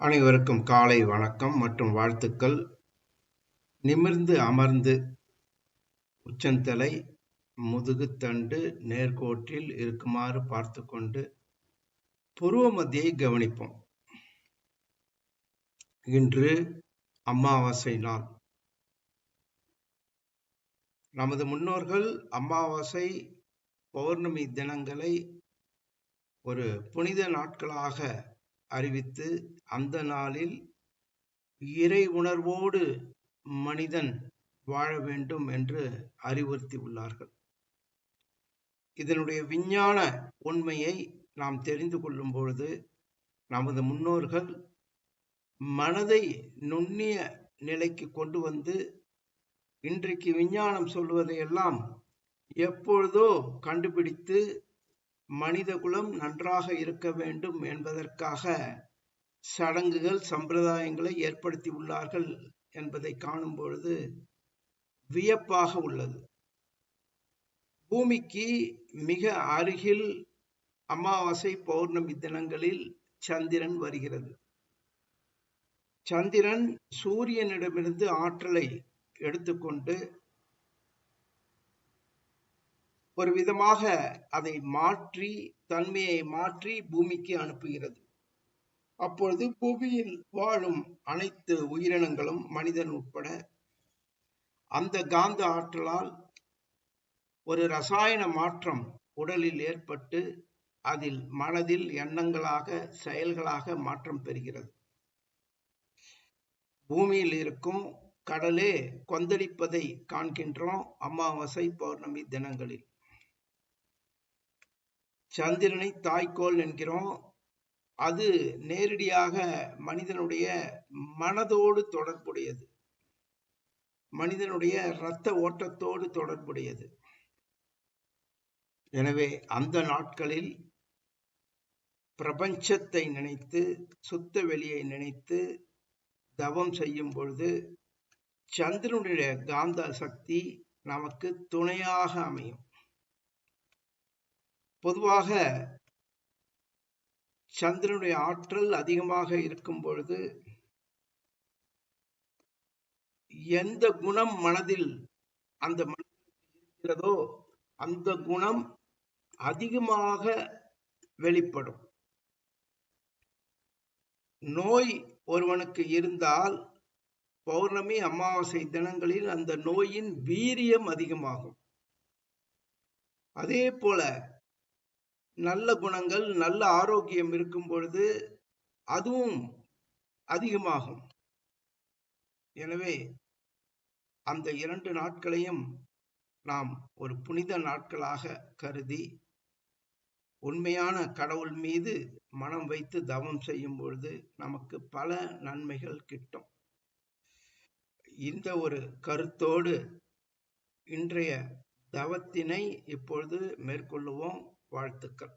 அனைவருக்கும் காலை வணக்கம் மற்றும் வாழ்த்துக்கள். நிமிர்ந்து அமர்ந்து உச்சந்தலை முதுகுத்தண்டு நேர்கோட்டில் இருக்குமாறு பார்த்து கொண்டு புருவ மத்தியை கவனிப்போம். இன்று அமாவாசை நாள். நமது முன்னோர்கள் அமாவாசை பௌர்ணமி தினங்களை ஒரு புனித நாட்களாக அறிவித்து அந்த நாளில் இறை உணர்வோடு மனிதன் வாழ வேண்டும் என்று அறிவுறுத்தி உள்ளார்கள். இதனுடைய விஞ்ஞான உண்மையை நாம் தெரிந்து கொள்ளும் பொழுது நமது முன்னோர்கள் மனதை நுண்ணிய நிலைக்கு கொண்டு வந்து இன்றைக்கு விஞ்ஞானம் சொல்வதையெல்லாம் எப்பொழுதோ கண்டுபிடித்து மனித குலம் நன்றாக இருக்க வேண்டும் என்பதற்காக சடங்குகள் சம்பிரதாயங்களை ஏற்படுத்தி உள்ளார்கள் என்பதை காணும் பொழுது வியப்பாக உள்ளது. பூமிக்கு மிக அருகில் அமாவாசை பௌர்ணமி தினங்களில் சந்திரன் வருகிறது. சந்திரன் சூரியனிடமிருந்து ஆற்றலை எடுத்துக்கொண்டு ஒரு விதமாக அதை மாற்றி தன்மையை மாற்றி பூமிக்கு அனுப்புகிறது. அப்பொழுது பூமியில் வாழும் அனைத்து உயிரினங்களும் மனிதன் உட்பட அந்த காந்த ஆற்றலால் ஒரு ரசாயன மாற்றம் உடலில் ஏற்பட்டு அதில் மனதில் எண்ணங்களாக செயல்களாக மாற்றம் பெறுகிறது. பூமியில் இருக்கும் கடலே கொந்தளிப்பதை காண்கின்றோம் அமாவாசை பௌர்ணமி தினங்களில். சந்திரனை தாய்க்கோள் என்கிறோம். அது நேரடியாக மனிதனுடைய மனதோடு தொடர்புடையது. மனிதனுடைய இரத்த ஓட்டத்தோடு தொடர்புடையது. எனவே அந்த நாட்களில் பிரபஞ்சத்தை நினைத்து சுத்த வெளியை நினைத்து தவம் செய்யும் பொழுது சந்திரனுடைய காந்த சக்தி நமக்கு துணையாக அமையும். பொதுவாக சந்திரனுடைய ஆற்றல் அதிகமாக இருக்கும் பொழுது எந்த குணம் மனதில் அந்த இருக்கிறதோ அந்த குணம் அதிகமாக வெளிப்படும். நோய் ஒருவனுக்கு இருந்தால் பௌர்ணமி அமாவாசை தினங்களில் அந்த நோயின் வீரியம் அதிகமாகும். அதே போல நல்ல குணங்கள் நல்ல ஆரோக்கியம் இருக்கும் பொழுது அதுவும் அதிகமாகும். எனவே அந்த இரண்டு நாட்களையும் நாம் ஒரு புனித நாட்களாக கருதி உண்மையான கடவுள் மீது மனம் வைத்து தவம் செய்யும் பொழுது நமக்கு பல நன்மைகள் கிட்டும். இந்த ஒரு கருத்தோடு இன்றைய தவத்தினை இப்பொழுது மேற்கொள்ளுவோம். வாழ்த்துக்கள்.